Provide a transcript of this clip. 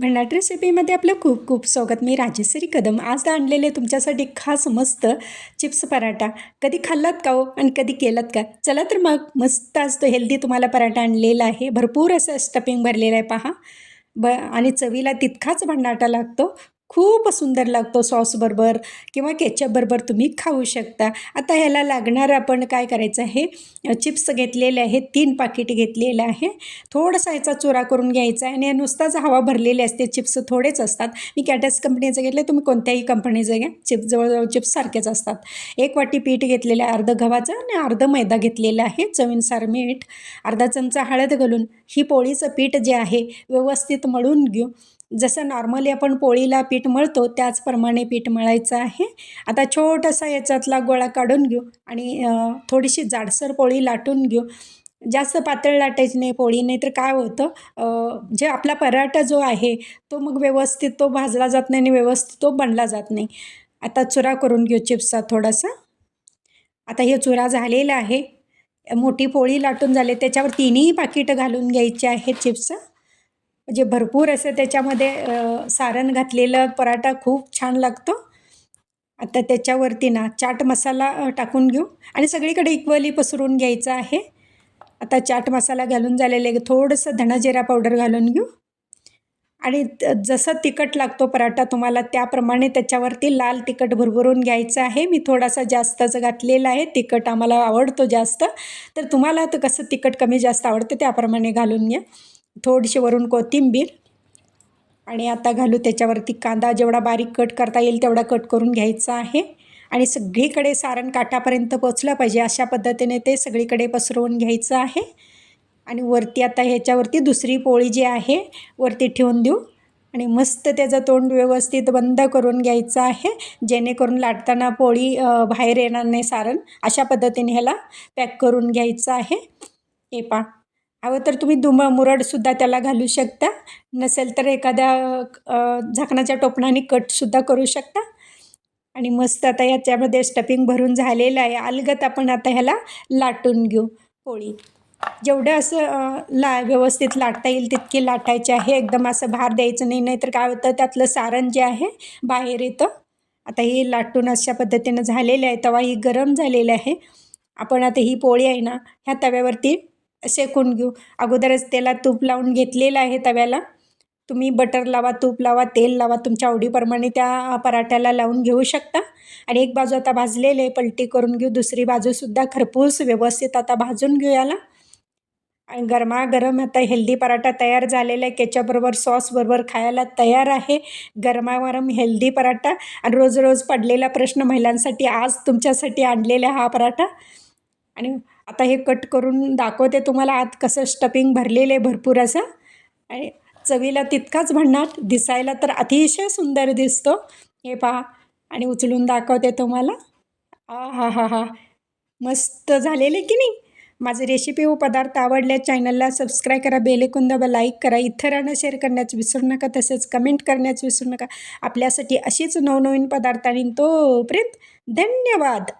भन्नाट रेसिपीमध्ये आपलं खूप खूप स्वागत. मी राजेश्वरी कदम. आज आणलेले तुमच्यासाठी खास मस्त चिप्स पराठा. कधी खाल्लात का हो? आणि कधी केलात का? चला तर मग मस्त आज तो हेल्दी तुम्हाला पराठा आणलेला आहे. भरपूर असं स्टफिंग भरलेलं आहे पहा. ब आणि चवीला तितकाच भन्नाटा लागतो. खूप सुंदर लागतो सॉसबरोबर किंवा केचपबरोबर तुम्ही खाऊ शकता. आता ह्याला लागणार आपण काय करायचं आहे? चिप्स घेतलेले आहे तीन पाकिट घेतलेलं आहे. थोडासा ह्याचा चुरा करून घ्यायचा आहे आणि नुसताच हवा भरलेली असते चिप्स थोडेच असतात. मी कॅटस कंपनीचं घेतलं तुम्ही कोणत्याही कंपनीचं घ्या. चिप्स जवळजवळ चिप्स सारखेच असतात. एक वाटी पीठ घेतलेलं आहे अर्ध गव्हाचं आणि अर्ध मैदा घेतलेला आहे चवीनुसार मीठ अर्धा चमचा हळद घालून. ही पोळीचं पीठ जे आहे व्यवस्थित मळून घेऊ. जसं नॉर्मली आपण पोळीला पीठ मळतो त्याचप्रमाणे पीठ मळायचं आहे. आता छोटासा याच्यातला गोळा काढून घेऊ आणि थोडीशी जाडसर पोळी लाटून घेऊ. जास्त पातळ लाटायची नाही पोळी नाही तर काय होतं जे आपला पराठा जो आहे तो मग व्यवस्थित तो भाजला जात नाही आणि व्यवस्थित तो बनला जात नाही. आता चुरा करून घेऊ चिप्सचा थोडासा. आता हे चुरा झालेला आहे. मोठी पोळी लाटून झाले त्याच्यावर तिन्ही पाकिटं घालून घ्यायची आहेत चिप्सचं म्हणजे भरपूर असं त्याच्यामध्ये सारण घातलेलं पराठा खूप छान लागतो. आता त्याच्यावरती ना चाट मसाला टाकून घेऊ. आणि सगळीकडे इक्वली पसरून घ्यायचं आहे. आता चाट मसाला घालून झालेले थोडंसं धणाजिरा पावडर घालून घेऊ. आणि जसं तिखट लागतो पराठा तुम्हाला त्याप्रमाणे त्याच्यावरती लाल तिखट भरभरून घ्यायचं आहे. मी थोडासा जास्तच घातलेला आहे. तिखट आम्हाला आवडतो जास्त. तर तुम्हाला तर कसं तिखट कमी जास्त आवडतं त्याप्रमाणे घालून घ्या. थोडीशी वरून कोथिंबीर आणि आता घालू त्याच्यावरती कांदा. जेवढा बारीक कट करता येईल तेवढा कट करून घ्यायचा आहे. आणि सगळीकडे सारण काठापर्यंत पोचलं पाहिजे अशा पद्धतीने ते सगळीकडे पसरवून घ्यायचं आहे. आणि वरती आता ह्याच्यावरती दुसरी पोळी जी आहे वरती ठेवून देऊ. आणि मस्त त्याचं तोंड व्यवस्थित बंद करून घ्यायचं आहे. जेणेकरून लाटताना पोळी बाहेर येणार नाही सारण. अशा पद्धतीने ह्याला पॅक करून घ्यायचं आहे. हे पा हवं तर तुम्ही दुम मुरडसुद्धा त्याला घालू शकता. नसेल तर एखाद्या झाकणाच्या टोपणाने कटसुद्धा करू शकता. आणि मस्त आता याच्यामध्ये स्टफिंग भरून झालेलं आहे. अलगत आपण आता ह्याला लाटून घेऊ पोळी. जेवढं असं ला व्यवस्थित लाटता येईल तितके लाटायचे आहे. एकदम असं भार द्यायचं नाही. नाही तर काय होतं त्यातलं सारण जे आहे बाहेर येतं. आता ही लाटून अशा पद्धतीनं झालेलं आहे. तवा ही गरम झालेलं आहे. आपण आता ही पोळी आहे ना ह्या तव्यावरती शेकून घेऊ. अगोदरच त्याला तूप लावून घेतलेलं आहे तव्याला. तुम्ही बटर लावा तूप लावा तेल लावा तुमच्या आवडीप्रमाणे त्या पराठ्याला लावून घेऊ शकता. आणि एक बाजू आता भाजलेले पलटी करून घेऊ. दुसरी बाजूसुद्धा खरपूस व्यवस्थित आता भाजून घेऊ याला. आणि गरमागरम आता हेल्दी पराठा तयार झालेला आहे. त्याच्याबरोबर सॉसबरोबर खायला तयार आहे. गरमागरम हेल्दी पराठा. आणि रोज रोज पडलेला प्रश्न महिलांसाठी आज तुमच्यासाठी आणलेला हा पराठा. आणि आता हे कट करून दाखवते तुम्हाला आत कसं स्टफिंग भरलेलं आहे भरपूर असं. आणि चवीला तितकाच भन्नाट दिसायला तर अतिशय सुंदर दिसतो. हे पहा आणि उचलून दाखवते तुम्हाला. आ हा हा. हा मस्त झालेले की नाही? माझे रेसिपी व पदार्थ आवडल्या चॅनलला सबस्क्राईब करा बेलेकून दाबा लाईक करा इतरांना शेअर करण्याचं विसरू नका तसेच कमेंट करण्याचं विसरू नका. आपल्यासाठी अशीच नवनवीन पदार्थ आणि तोपर्यंत धन्यवाद!